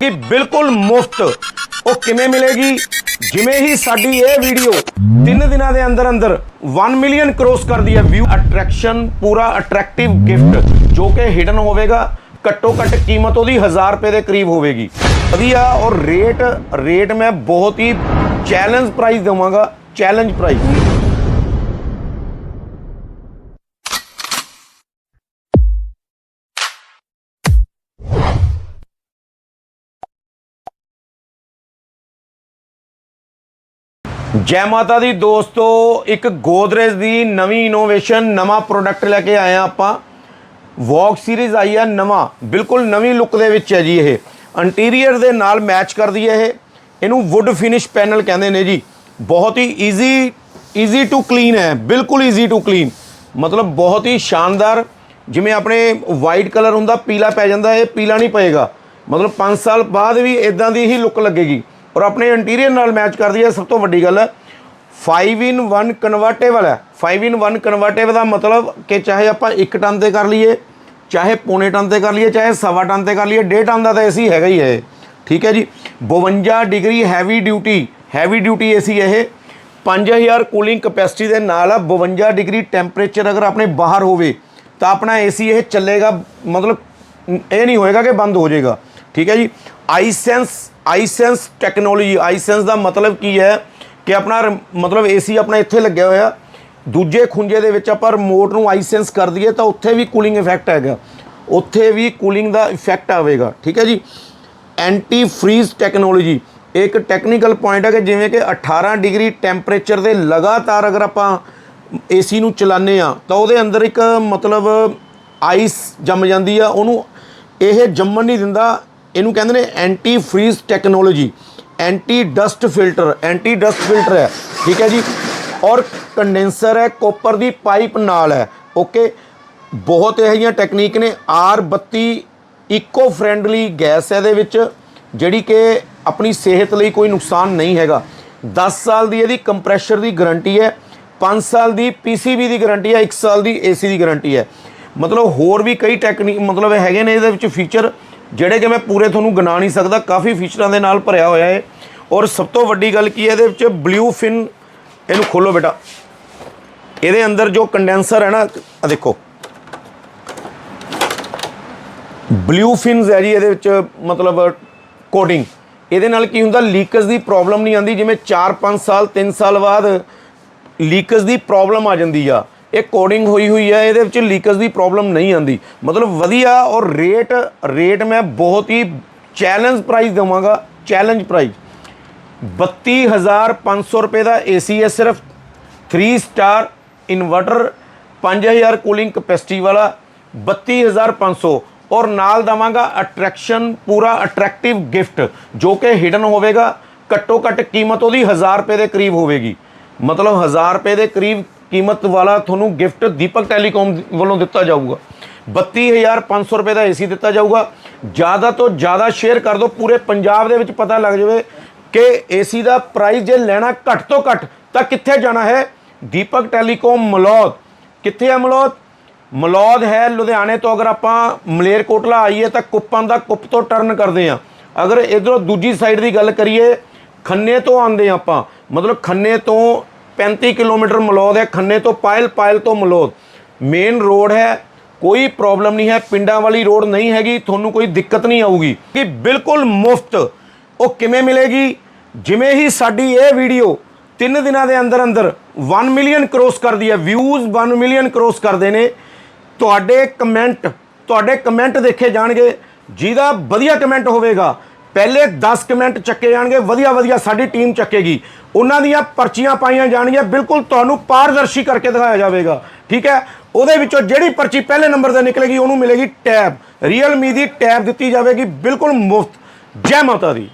ਕਿ ਬਿਲਕੁਲ ਮੁਫਤ। ਉਹ ਕਿਵੇਂ ਮਿਲੇਗੀ? ਜਿਵੇਂ ਹੀ ਸਾਡੀ ਇਹ ਵੀਡੀਓ 3 ਦਿਨਾਂ ਦੇ ਅੰਦਰ ਅੰਦਰ 1 ਮਿਲੀਅਨ ਕ੍ਰੋਸ ਕਰਦੀ ਹੈ ਵਿਊ ਅਟਰੈਕਸ਼ਨ ਪੂਰਾ ਅਟਰੈਕਟਿਵ ਗਿਫਟ ਜੋ ਕਿ ਹਿਡਨ ਹੋਵੇਗਾ, ਘੱਟੋ ਘੱਟ ਕੀਮਤ ਉਹਦੀ 1000 ਰੁਪਏ ਦੇ ਕਰੀਬ ਹੋਵੇਗੀ। ਵਧੀਆ, ਔਰ ਰੇਟ ਰੇਟ ਮੈਂ ਬਹੁਤ ਹੀ ਚੈਲੰਜ ਪ੍ਰਾਈਸ ਦਵਾਂਗਾ ਚੈਲੰਜ ਪ੍ਰਾਈਸ ਜੈ ਮਾਤਾ ਦੀ ਦੋਸਤੋ, ਇੱਕ ਗੋਦਰੇਜ ਦੀ ਨਵੀਂ ਇਨੋਵੇਸ਼ਨ ਨਵਾਂ ਪ੍ਰੋਡਕਟ ਲੈ ਕੇ ਆਏ ਆ ਆਪਾਂ। ਵੌਕ ਸੀਰੀਜ਼ ਆਈ ਆ ਨਵਾਂ, ਬਿਲਕੁਲ ਨਵੀਂ ਲੁੱਕ ਦੇ ਵਿੱਚ ਹੈ ਜੀ ਇਹ। ਇੰਟੀਰੀਅਰ ਦੇ ਨਾਲ ਮੈਚ ਕਰਦੀ ਹੈ ਇਹ। ਇਹਨੂੰ ਵੁੱਡ ਫਿਨਿਸ਼ ਪੈਨਲ ਕਹਿੰਦੇ ਨੇ ਜੀ। ਬਹੁਤ ਹੀ ਈਜ਼ੀ ਈਜ਼ੀ ਟੂ ਕਲੀਨ ਹੈ, ਬਿਲਕੁਲ ਈਜ਼ੀ ਟੂ ਕਲੀਨ ਮਤਲਬ ਬਹੁਤ ਹੀ ਸ਼ਾਨਦਾਰ, ਜਿਵੇਂ ਆਪਣੇ ਵਾਈਟ ਕਲਰ ਹੁੰਦਾ, ਪੀਲਾ ਪੈ ਜਾਂਦਾ, ਇਹ ਪੀਲਾ ਨਹੀਂ ਪਏਗਾ। ਮਤਲਬ 5 ਸਾਲ ਬਾਅਦ ਵੀ ਇਦਾਂ ਦੀ ਹੀ ਲੁੱਕ ਲੱਗੇਗੀ। ਔਰ ਆਪਣੇ ਇੰਟੀਰੀਅਰ ਨਾਲ ਮੈਚ ਕਰਦੀ ਹੈ, ਸਭ ਤੋਂ ਵੱਡੀ ਗੱਲ 5 in 1 ਕਨਵਰਟੇਬਲ ਹੈ। 5 in 1 ਕਨਵਰਟੇਬਲ ਦਾ ਮਤਲਬ ਕਿ ਚਾਹੇ ਆਪਾਂ 1 ਟਨ ਤੇ ਕਰ ਲਈਏ, ਚਾਹੇ ਪੌਣੇ ਟਨ ਤੇ ਕਰ ਲਈਏ, ਚਾਹੇ ਸਵਾ ਟਨ ਤੇ ਕਰ ਲਈਏ 1.5 ਟਨ ਦਾ ਤਾਂ ਏਸੀ ਹੈਗਾ ਹੀ ਹੈ ਇਹ। ਠੀਕ ਹੈ ਜੀ? 52 degree heavy duty heavy duty AC ਇਹ। 5000 ਕੂਲਿੰਗ ਕਪੈਸਿਟੀ ਦੇ ਨਾਲ ਆ 52 ਡਿਗਰੀ ਟੈਂਪਰੇਚਰ ਅਗਰ ਆਪਣੇ ਬਾਹਰ ਹੋਵੇ, ਤਾਂ ਆਪਣਾ ਏਸੀ ਇਹ ਚੱਲੇਗਾ, ਮਤਲਬ ਇਹ ਨਹੀਂ ਹੋਏਗਾ ਕਿ ਬੰਦ ਹੋ ਜਾਏਗਾ। ਠੀਕ ਹੈ ਜੀ? ਆਈਸੈਂਸ ਆਈਸੈਂਸ ਟੈਕਨੋਲੋਜੀ, ਆਈਸੈਂਸ ਦਾ ਮਤਲਬ ਕੀ ਹੈ ਕਿ ਆਪਣਾ ਰ- ਮਤਲਬ ਏਸੀ ਆਪਣਾ ਇੱਥੇ ਲੱਗਿਆ ਹੋਇਆ। ਦੂਜੇ ਖੁੰਝੇ ਦੇ ਵਿੱਚ ਆਪਾਂ ਰਿਮੋਟ ਨੂੰ ਆਈਸੈਂਸ ਕਰ ਦਈਏ ਤਾਂ ਉੱਥੇ ਵੀ ਕੂਲਿੰਗ ਇਫੈਕਟ ਹੈਗਾ। ਉੱਥੇ ਵੀ ਕੂਲਿੰਗ ਦਾ ਇਫੈਕਟ ਆਵੇਗਾ, ਠੀਕ ਹੈ ਜੀ? ਐਂਟੀ ਫ੍ਰੀਜ਼ ਟੈਕਨੋਲੋਜੀ ਇੱਕ ਟੈਕਨੀਕਲ ਪੁਆਇੰਟ ਹੈ ਕਿ ਜਿਵੇਂ ਕਿ 18 ਡਿਗਰੀ ਟੈਂਪਰੇਚਰ ਦੇ ਲਗਾਤਾਰ ਅਗਰ ਆਪਾਂ ਏਸੀ ਨੂੰ ਚਲਾਉਂਦੇ ਆ ਤਾਂ ਉਹਦੇ ਅੰਦਰ ਇੱਕ ਮਤਲਬ ਆਈਸ ਜੰਮ ਜਾਂਦੀ ਆ, ਉਹਨੂੰ ਇਹ ਜੰਮਣ ਨਹੀਂ ਦਿੰਦਾ ਇਹਨੂੰ ਕਹਿੰਦੇ ਨੇ anti freeze technology anti dust filter anti dust filter ਹੈ। ਠੀਕ ਹੈ ਜੀ? ਔਰ ਕੰਡੈਂਸਰ ਹੈ ਕੋਪਰ ਦੀ ਪਾਈਪ ਨਾਲ ਹੈ। ਓਕੇ ਬਹੁਤ ਇਹੋ ਜਿਹੀਆਂ ਟੈਕਨੀਕ ਨੇ। R32 ਇਕੋ ਫ੍ਰੈਂਡਲੀ ਗੈਸ ਹੈ ਇਹਦੇ ਵਿੱਚ, ਜਿਹੜੀ ਕਿ ਆਪਣੀ ਸਿਹਤ ਲਈ ਕੋਈ ਨੁਕਸਾਨ ਨਹੀਂ ਹੈਗਾ। 10 ਸਾਲ ਦੀ ਇਹਦੀ ਕੰਪਰੈਸ਼ਰ ਦੀ ਗਾਰੰਟੀ ਹੈ 5 ਸਾਲ ਦੀ PCB ਦੀ ਗਾਰੰਟੀ ਹੈ 1 ਸਾਲ ਦੀ AC ਦੀ ਗਾਰੰਟੀ ਹੈ। ਮਤਲਬ ਹੋਰ ਵੀ ਕਈ ਟੈਕਨੀਕ ਮਤਲਬ ਹੈਗੇ ਨੇ ਇਹਦੇ ਵਿੱਚ ਫੀਚਰ ਜਿਹੜੇ ਕਿ ਮੈਂ ਪੂਰੇ ਤੁਹਾਨੂੰ ਗਿਣਾ ਨਹੀਂ ਸਕਦਾ, ਕਾਫੀ ਫੀਚਰਾਂ ਦੇ ਨਾਲ ਭਰਿਆ ਹੋਇਆ ਹੈ ਔਰ ਸਭ ਤੋਂ ਵੱਡੀ ਗੱਲ ਕੀ ਹੈ, ਇਹਦੇ ਵਿੱਚ ਬਲੂ ਫਿਨ ਇਹਨੂੰ ਖੋਲੋ ਬੇਟਾ। ਇਹਦੇ ਅੰਦਰ ਜੋ ਕੰਡੈਂਸਰ ਹੈ ਨਾ ਆ ਦੇਖੋ। ਬਲੂ ਫਿਨਸ ਹੈ ਜੀ, ਇਹਦੇ ਵਿੱਚ ਮਤਲਬ ਕੋਡਿੰਗ ਇਹਦੇ ਨਾਲ ਕੀ ਹੁੰਦਾ ਲੀਕੇਜ ਦੀ ਪ੍ਰੋਬਲਮ ਨਹੀਂ ਆਉਂਦੀ, ਜਿਵੇਂ 4-5 ਸਾਲ 3 ਸਾਲ ਬਾਅਦ ਲੀਕੇਜ ਦੀ ਪ੍ਰੋਬਲਮ ਆ ਜਾਂਦੀ ਆ। ਇਹ ਕੋਡਿੰਗ ਹੋਈ ਹੋਈ ਹੈ, ਇਹਦੇ ਵਿੱਚ ਲੀਕੇਜ ਦੀ ਪ੍ਰੋਬਲਮ ਨਹੀਂ ਆਉਂਦੀ। ਮਤਲਬ ਵਧੀਆ ਔਰ ਰੇਟ ਰੇਟ ਮੈਂ ਬਹੁਤ ਹੀ ਚੈਲੰਜ ਪ੍ਰਾਈਸ ਦਵਾਂਗਾ ਚੈਲੰਜ ਪ੍ਰਾਈਸ 32500 ਰੁਪਏ ਦਾ ਏਸੀ ਹੈ ਸਿਰਫ। 3 ਸਟਾਰ ਇਨਵਰਟਰ 5000 ਕੂਲਿੰਗ ਕਪੈਸਿਟੀ ਵਾਲਾ 32500 ਔਰ ਨਾਲ ਦਵਾਂਗਾ ਅਟਰੈਕਸ਼ਨ ਪੂਰਾ ਅਟਰੈਕਟਿਵ ਗਿਫਟ ਜੋ ਕਿ ਹਿਡਨ ਹੋਵੇਗਾ। ਘੱਟੋ ਘੱਟ ਕੀਮਤ ਉਹਦੀ 1000 ਰੁਪਏ ਦੇ ਕਰੀਬ ਹੋਵੇਗੀ। ਮਤਲਬ 1000 ਰੁਪਏ ਦੇ ਕਰੀਬ ਕੀਮਤ ਵਾਲਾ ਤੁਹਾਨੂੰ ਗਿਫਟ ਦੀਪਕ ਟੈਲੀਕਾਮ ਵੱਲੋਂ ਦਿੱਤਾ ਜਾਊਗਾ। 32500 ਰੁਪਏ ਦਾ ਏਸੀ ਦਿੱਤਾ ਜਾਊਗਾ। ਜ਼ਿਆਦਾ ਤੋਂ ਜ਼ਿਆਦਾ ਸ਼ੇਅਰ ਕਰ ਦਿਓ। ਪੂਰੇ ਪੰਜਾਬ ਦੇ ਵਿੱਚ ਪਤਾ ਲੱਗ ਜਾਵੇ ਕਿ ਏਸੀ ਦਾ ਪ੍ਰਾਈਸ ਜੇ ਲੈਣਾ ਘੱਟ ਤੋਂ ਘੱਟ ਤਾਂ ਕਿੱਥੇ ਜਾਣਾ ਹੈ? ਦੀਪਕ ਟੈਲੀਕਾਮ, ਮਲੌਦ। ਕਿੱਥੇ ਹੈ ਮਲੌਦ? ਮਲੌਦ ਹੈ ਲੁਧਿਆਣੇ ਤੋਂ। ਅਗਰ ਆਪਾਂ ਮਲੇਰਕੋਟਲਾ ਆਈਏ ਤਾਂ ਕੁੱਪਾਂ ਦਾ ਕੁੱਪ ਤੋਂ ਟਰਨ ਕਰਦੇ ਆ ਅਗਰ ਇਧਰੋਂ ਦੂਜੀ ਸਾਈਡ ਦੀ ਗੱਲ ਕਰੀਏ, ਖੰਨੇ ਤੋਂ ਆਉਂਦੇ ਹਾਂ ਆਪਾਂ। ਮਤਲਬ ਖੰਨੇ ਤੋਂ 35 ਕਿਲੋਮੀਟਰ ਮਲੌਦ ਹੈ, ਖੰਨੇ ਤੋਂ ਪਾਇਲ ਪਾਇਲ ਤੋਂ ਮਲੌਦ। ਮੇਨ ਰੋਡ ਹੈ, ਕੋਈ ਪ੍ਰੋਬਲਮ ਨਹੀਂ ਹੈ, ਪਿੰਡਾਂ ਵਾਲੀ ਰੋਡ ਨਹੀਂ ਹੈਗੀ, ਤੁਹਾਨੂੰ ਕੋਈ ਦਿੱਕਤ ਨਹੀਂ ਆਊਗੀ। ਕਿ ਬਿਲਕੁਲ ਮੁਫਤ ਉਹ ਕਿਵੇਂ ਮਿਲੇਗੀ? ਜਿਵੇਂ ਹੀ ਸਾਡੀ ਇਹ ਵੀਡੀਓ 3 ਦਿਨਾਂ ਦੇ ਅੰਦਰ ਅੰਦਰ 1 ਮਿਲੀਅਨ ਕ੍ਰੋਸ ਕਰਦੀ ਹੈ ਵਿਊਜ਼ 1 ਮਿਲੀਅਨ ਕ੍ਰੋਸ ਕਰਦੇ ਨੇ, ਤੁਹਾਡੇ ਕਮੈਂਟ ਤੁਹਾਡੇ ਕਮੈਂਟ ਦੇਖੇ ਜਾਣਗੇ, ਜਿਹਦਾ ਵਧੀਆ ਕਮੈਂਟ ਹੋਵੇਗਾ। ਪਹਿਲੇ 10 ਕਮੈਂਟ ਚੱਕੇ ਜਾਣਗੇ, ਵਧੀਆ ਵਧੀਆ ਸਾਡੀ ਟੀਮ ਚੱਕੇਗੀ। ਉਹਨਾਂ ਦੀਆਂ ਪਰਚੀਆਂ ਪਾਈਆਂ ਜਾਣਗੀਆਂ, ਬਿਲਕੁਲ ਤੁਹਾਨੂੰ ਪਾਰਦਰਸ਼ੀ ਕਰਕੇ ਦਿਖਾਇਆ ਜਾਵੇਗਾ। ਠੀਕ ਹੈ? ਉਹਦੇ ਵਿੱਚੋਂ ਜਿਹੜੀ ਪਰਚੀ ਪਹਿਲੇ ਨੰਬਰ ਤੇ ਨਿਕਲੇਗੀ, ਉਹਨੂੰ ਮਿਲੇਗੀ ਟੈਬ। ਰੀਅਲਮੀ ਦੀ ਟੈਬ ਦਿੱਤੀ ਜਾਵੇਗੀ, ਬਿਲਕੁਲ ਮੁਫਤ, ਜੈ ਮਾਤਾ ਦੀ।